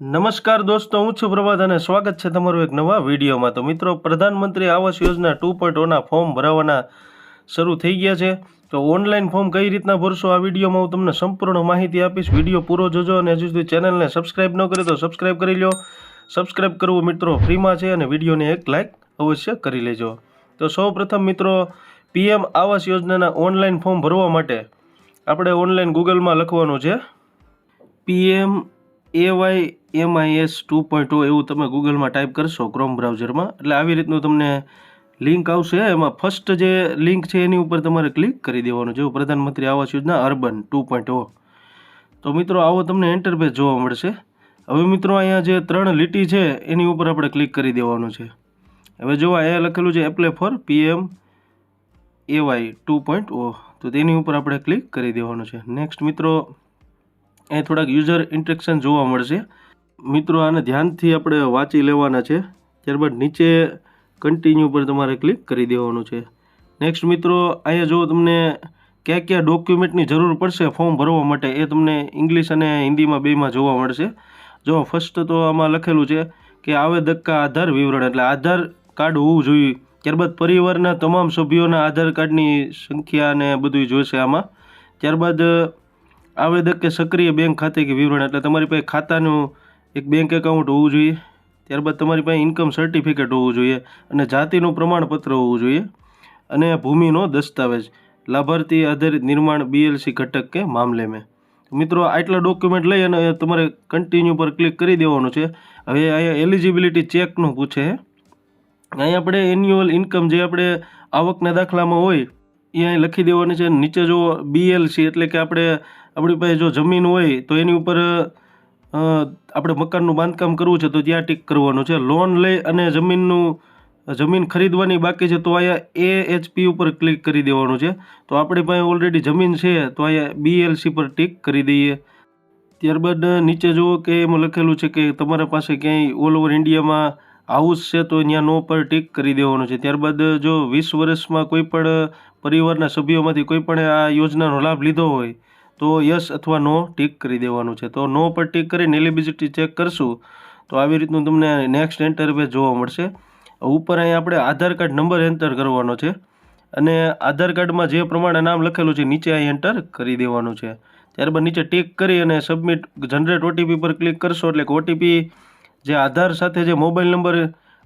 નમસ્કાર દોસ્તો, હું છું પ્રભાત અને સ્વાગત છે તમારું એક નવા વિડીયોમાં. તો મિત્રો, પ્રધાનમંત્રી Awas Yojana two point form ભરાવાના શરૂ થઈ ગયા છે. તો ઓનલાઈન ફોર્મ કઈ રીતના ભરશો આ વિડીયોમાં હું તમને સંપૂર્ણ માહિતી આપીશ. વીડિયો પૂરો જોજો અને હજુ સુધી ચેનલને સબસ્ક્રાઈબ ન કરે તો સબસ્ક્રાઈબ કરી લો સબસ્ક્રાઈબ કરવું મિત્રો ફ્રીમાં છે અને વિડીયોને એક લાઇક અવશ્ય કરી લેજો. તો સૌ મિત્રો, પીએમ આવાસ યોજનાના ઓનલાઈન ફોર્મ ભરવા માટે આપણે ઓનલાઈન ગૂગલમાં લખવાનું છે. PM AY MIS two point એવું તમે ગૂગલમાં ટાઈપ કરશો ક્રોમ બ્રાઉઝરમાં એટલે આવી રીતનું તમને લિંક આવશે. એમાં ફર્સ્ટ જે લિંક છે એની ઉપર તમારે ક્લિક કરી દેવાનું જેવું પ્રધાનમંત્રી Awas Yojana urban two point તો મિત્રો, આવો તમને એન્ટરપેજ જોવા મળશે. હવે મિત્રો, અહીંયા જે ત્રણ લીટી છે, એની ઉપર આપણે ક્લિક કરી દેવાનું છે. હવે જો અહીંયા લખેલું છે apply for PM AY two point O તો તેની ઉપર આપણે ક્લિક કરી દેવાનું છે. નેક્સ્ટ મિત્રો અહીં થોડાક યુઝર ઇન્ટ્રેક્શન જોવા મળશે. મિત્રો, આને ધ્યાનથી આપણે વાંચી લેવાના છે. ત્યારબાદ નીચે કન્ટિન્યુ પર તમારે ક્લિક કરી દેવાનું છે. નેક્સ્ટ મિત્રો, અહીંયા જો તમને કયા કયા ડોક્યુમેન્ટની જરૂર પડશે ફોર્મ ભરવા માટે, એ તમને ઇંગ્લિશ અને હિન્દીમાં બેમાં જોવા મળશે. જો ફર્સ્ટ તો આમાં લખેલું છે કે આવેદક કા આધાર વિવરણ, એટલે આધાર કાર્ડ હોવું જોઈએ. ત્યારબાદ પરિવારના તમામ સભ્યોના આધાર કાર્ડની સંખ્યા અને બધું જોઈશે આમાં. ત્યારબાદ આવેદક કે સક્રિય બેંક ખાતે કે વિવરણ? એટલે તમારી પાસે ખાતાનું એક બેંક એકાઉન્ટ હોવું જોઈએ, ત્યારબાદ તમારી પાસે ઇન્કમ સર્ટિફિકેટ હોવું જોઈએ અને જાતિનું પ્રમાણપત્ર હોવું જોઈએ અને ભૂમિનો દસ્તાવેજ. લાભાર્થી આધારિત નિર્માણ બીએલસી ઘટક કે મામલે મેં. મિત્રો, આટલા ડોક્યુમેન્ટ લઈ અને તમારે કન્ટિન્યુ પર ક્લિક કરી દેવાનું છે. હવે અહીંયા એલિજિબિલિટી ચેકનું પૂછે અહીંયા આપણે એન્યુઅલ ઇન્કમ જે આપણે આવકના દાખલામાં હોય, એ અહીં લખી દેવાની છે. નીચે જો બીએલસી એટલે કે આપણે આપણી પાસે જો જમીન હોય તો એની ઉપર આપણે મકાનનું બાંધકામ કરવું છે તો ત્યાં ટીક કરવાનું છે. લોન લઈ અને જમીનનું, જમીન ખરીદવાની બાકી છે તો અહીંયા એ એચપી ઉપર ક્લિક કરી દેવાનું છે. તો આપણી પાસે ઓલરેડી જમીન છે તો અહીંયા બીએલસી પર ટીક કરી દઈએ. ત્યારબાદ નીચે જુઓ કે એમાં લખેલું છે કે તમારા પાસે ક્યાંય ઓલ ઓવર ઇન્ડિયામાં હાઉસ છે તો ત્યાં નો પર ટીક કરી દેવાનું છે. ત્યારબાદ જો વીસ વર્ષમાં કોઈ પણ પરિવારના સભ્યોમાંથી કોઈ પણ આ યોજનાનો લાભ લીધો હોય તો યસ અથવા નો ટીક કરી દેવાનું છે. તો નો પર ટીક કરીને એલિબિલિટી ચેક કરશું, તો આવી રીતનું તમને નેક્સ્ટ એન્ટરપેજ જોવા મળશે. ઉપર અહીં આપણે આધાર કાર્ડ નંબર એન્ટર કરવાનો છે અને આધાર કાર્ડમાં જે પ્રમાણે નામ લખેલું છે, નીચે અહીં એન્ટર કરી દેવાનું છે. ત્યારબાદ નીચે ટીક કરી અને સબમિટ જનરેટ ઓટીપી પર ક્લિક કરશો એટલે ઓટીપી જે આધાર સાથે જે મોબાઈલ નંબર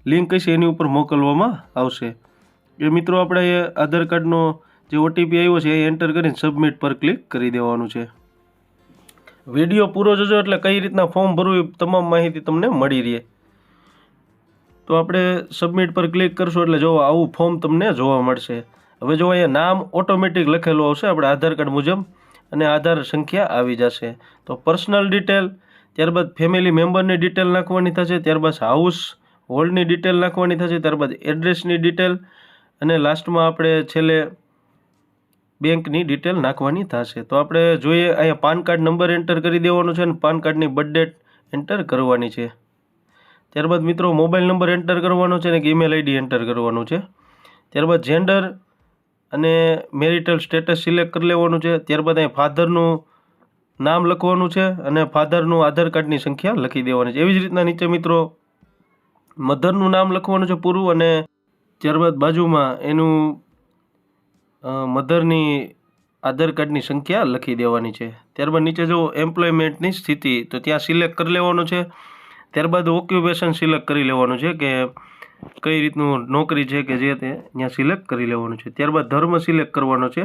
લિંક હશે એની ઉપર મોકલવામાં આવશે. એ મિત્રો, આપણે આધાર કાર્ડનો જે ઓટીપી આવ્યો છે, એ એન્ટર કરીને સબમિટ પર ક્લિક કરી દેવાનું છે. વીડિયો પૂરો જોજો એટલે કઈ રીતના ફોર્મ ભરવું એ તમામ માહિતી તમને મળી રહે. તો આપણે સબમિટ પર ક્લિક કરશું એટલે જો આવું ફોર્મ તમને જોવા મળશે. હવે જો અહીંયા નામ ઓટોમેટિક લખેલું આવશે આપણે આધાર કાર્ડ મુજબ અને આધાર સંખ્યા આવી જશે. તો પર્સનલ ડિટેલ ત્યારબાદ ફેમિલી મેમ્બરની ડિટેલ નાખવાની થશે, ત્યારબાદ હાઉસ હોલ્ડની ડિટેલ નાખવાની થશે, ત્યારબાદ એડ્રેસની ડિટેલ અને લાસ્ટમાં આપણે છેલ્લે બેંકની ડિટેલ નાખવાની થશે. તો આપણે જોઈએ, અહીંયા પાન કાર્ડ નંબર એન્ટર કરી દેવાનો છે અને પાન કાર્ડની બર્થ એન્ટર કરવાની છે. ત્યારબાદ મિત્રો, મોબાઈલ નંબર એન્ટર કરવાનો છે અને ઈમેલ આઈડી એન્ટર કરવાનું છે. ત્યારબાદ જેન્ડર અને મેરિટલ સ્ટેટસ સિલેક્ટ કરી લેવાનું છે. ત્યારબાદ અહીં ફાધરનું નામ લખવાનું છે અને ફાધરનું આધાર કાર્ડની સંખ્યા લખી દેવાની છે. એવી જ રીતના નીચે મિત્રો, મધરનું નામ લખવાનું છે પૂરું અને ત્યારબાદ બાજુમાં એનું મધરની આધાર કાર્ડની સંખ્યા લખી દેવાની છે. ત્યારબાદ નીચે જો એમ્પ્લોયમેન્ટની સ્થિતિ. તો ત્યાં સિલેક્ટ કરી લેવાનું છે. ત્યારબાદ ઓક્યુપેશન સિલેક્ટ કરી લેવાનું છે કે કઈ રીતનું નોકરી છે કે જે તે ત્યાં સિલેક્ટ કરી લેવાનું છે. ત્યારબાદ ધર્મ સિલેક્ટ કરવાનો છે.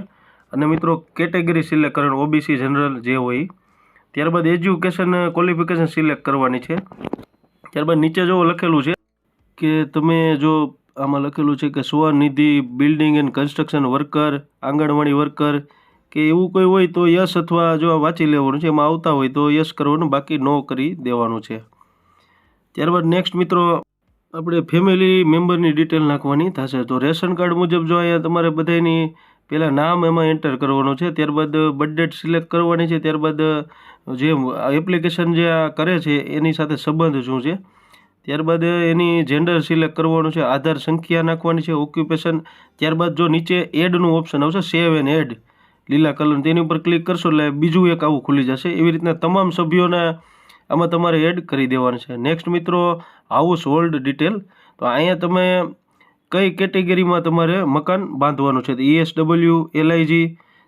અને મિત્રો કેટેગરી સિલેક્ટ કરવાનું ઓબીસી જનરલ જે હોય ત્યારબાદ એજ્યુકેશન ક્વોલિફિકેશન સિલેક્ટ કરવાની છે. ત્યારબાદ નીચે જો લખેલું છે કે તમે જો આમાં લખેલું છે કે Svanidhi, building and construction worker, anganwadi worker, કે એવું કોઈ હોય તો યસ અથવા જો વાંચી લેવાનું છે, એમાં આવતા હોય તો યસ કરવાનું, બાકી નો કરી દેવાનું છે. ત્યારબાદ નેક્સ્ટ મિત્રો, આપણે ફેમિલી મેમ્બરની ડિટેલ નાખવાની થશે. તો રેશન કાર્ડ મુજબ જો અહીંયા તમારે બધાની પહેલાં નામ એમાં એન્ટર કરવાનું છે, ત્યારબાદ બર્થ સિલેક્ટ કરવાની છે, ત્યારબાદ જે એપ્લિકેશન જે આ કરે છે, એની સાથે સંબંધ શું છે? ત્યારબાદ એની જેન્ડર સિલેક્ટ કરવાનું છે, આધાર સંખ્યા નાખવાની છે ઓક્યુપેશન ત્યારબાદ જો નીચે એડનું ઓપ્શન આવશે સેવ એન્ડ એડ લીલા કલર તેની ઉપર ક્લિક કરશો એટલે બીજું એક આવું ખુલી જશે. એવી રીતના તમામ સભ્યોના આમાં તમારે એડ કરી દેવાનું છે. નેક્સ્ટ મિત્રો હાઉસ હોલ્ડ ડિટેલ તો અહીંયા તમે કઈ કેટેગરીમાં તમારે મકાન બાંધવાનું છે? E ઈએસડબલ્યુ એલઆઈજી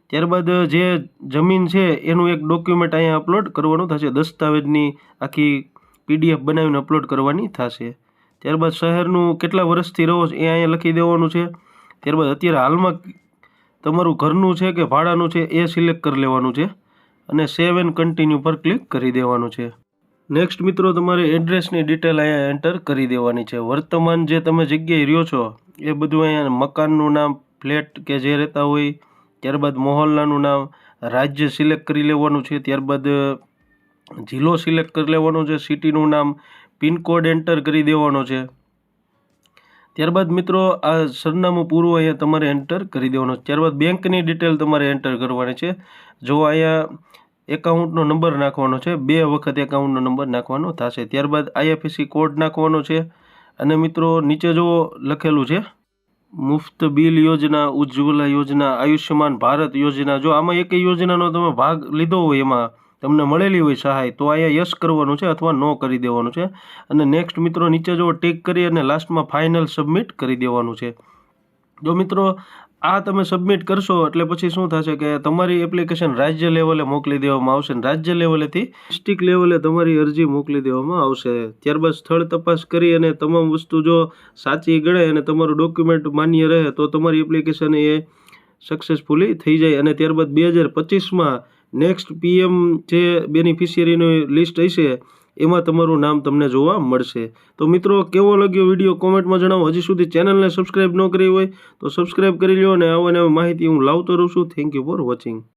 ત્યારબાદ જે જમીન છે, એનું એક ડોક્યુમેન્ટ અહીંયા અપલોડ કરવાનું થશે. દસ્તાવેજની આખી પીડીએફ બનાવીને અપલોડ કરવાની થશે. ત્યારબાદ શહેરનું કેટલા વર્ષથી રહો છો એ અહીંયા લખી દેવાનું છે. ત્યારબાદ અત્યારે હાલમાં તમારું ઘરનું છે કે ભાડાનું છે એ સિલેક્ટ કરી લેવાનું છે અને સેવ એન્ડ કન્ટિન્યુ પર ક્લિક કરી દેવાનું છે. નેક્સ્ટ મિત્રો, તમારે એડ્રેસની ડિટેલ અહીંયા એન્ટર કરી દેવાની છે. વર્તમાન જે તમે જગ્યાએ રહ્યો છો, એ બધું અહીંયા મકાનનું નામ, ફ્લેટ કે જે રહેતા હોય, ત્યારબાદ મોહલ્લાનું નામ, રાજ્ય સિલેક્ટ કરી લેવાનું છે. ત્યારબાદ જિલ્લો સિલેક્ટ કરી લેવાનો છે, સિટીનું નામ પિનકોડ એન્ટર કરી દેવાનો છે. ત્યારબાદ મિત્રો, આ સરનામું પૂરું અહીંયા તમારે એન્ટર કરી દેવાનું. છે ત્યારબાદ બેંકની ડિટેલ તમારે એન્ટર કરવાની છે. જો અહીંયા એકાઉન્ટનો નંબર નાખવાનો છે, બે વખત એકાઉન્ટનો નંબર નાખવાનો થશે. ત્યારબાદ આઈએફએસસી કોડ નાખવાનો છે. અને મિત્રો, નીચે જો લખેલું છે, મુફ્ત બિલ યોજના, ઉજ્જવલા યોજના, આયુષ્યમાન ભારત યોજના. જો આમાં એક યોજનાનો તમે ભાગ લીધો હોય એમાં તમને મળેલી હોય સહાય, તો અહીંયા યસ કરવાનું છે અથવા નો કરી દેવાનું છે. અને નેક્સ્ટ મિત્રો, નીચે જો ટેક કરી અને લાસ્ટમાં ફાઇનલ સબમિટ કરી દેવાનું છે. જો મિત્રો, આ તમે સબમિટ કરશો, એટલે પછી શું થશે કે તમારી એપ્લિકેશન રાજ્ય લેવલે મોકલી દેવામાં આવશે અને રાજ્ય લેવલેથી ડિસ્ટ્રિક્ટ લેવલે તમારી અરજી મોકલી દેવામાં આવશે. ત્યારબાદ સ્થળ તપાસ કરી અને તમામ વસ્તુ જો સાચી ગણે અને તમારું ડોક્યુમેન્ટ માન્ય રહે, તો તમારી એપ્લિકેશન એ સક્સેસફુલી થઈ જાય. અને ત્યારબાદ બે હજાર પચીસમાં નેક્સ્ટ પીએમ જે બેનિફિશિયરીની લિસ્ટ હશે, એમાં તમારું નામ તમને જોવા મળશે. તો મિત્રો, કેવો લાગ્યો વીડિયો કોમેન્ટમાં જણાવો. હજી સુધી ચેનલને સબસ્ક્રાઈબ ન કરી હોય તો સબસ્ક્રાઈબ કરી લો અને આવો માહિતી હું લાવતો રહું છું. Thank you for watching